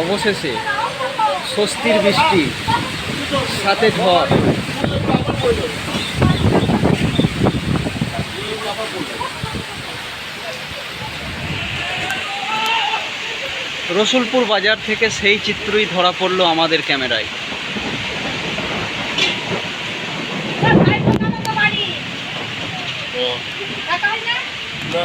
অবশেষে স্বস্তির বৃষ্টি সাথে ঝড়। রসুলপুর বাজার থেকে সেই চিত্রই ধরা পড়ল আমাদের ক্যামেরায়। না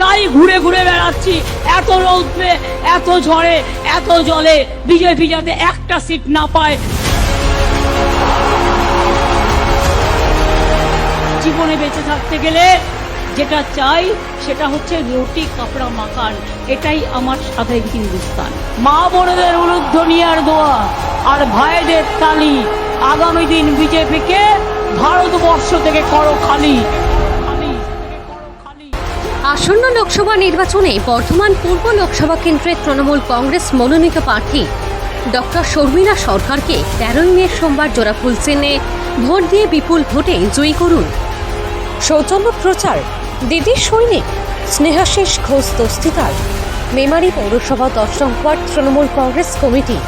তাই ঘুরে ঘুরে বেড়াচ্ছি। এত রৌদ্রে, এত ঝড়ে, এত জলে বিজেপি যাতে একটা সিট না পায়। জীবনে বেঁচে থাকতে গেলে যেটা চাই সেটা হচ্ছে রুটি কাপড়া মাকান এটাই আমার স্বাধীন হিন্দুস্তান। মা বোনদের উলুধ্বনিয়ার দোয়া আর ভাইদের তালি। আগামী দিন বিজেপিকে ভারতবর্ষ থেকে করো খালি। আসন্ন লোকসভা নির্বাচনে বর্ধমান পূর্ব লোকসভা কেন্দ্রের তৃণমূল কংগ্রেস মনোনীত প্রার্থী ডক্টর শর্মিলা সরকারকে তেরোই মে সোমবার জোড়াফুল চেনে ভোট দিয়ে বিপুল ভোটে জয়ী করুন। সৌজন্য প্রচার দিদির সৈনিক, স্নেহাশিস ঘোষ দস্তিদার মেমারি পৌরসভা দশ নম্বর তৃণমূল কংগ্রেস কমিটি।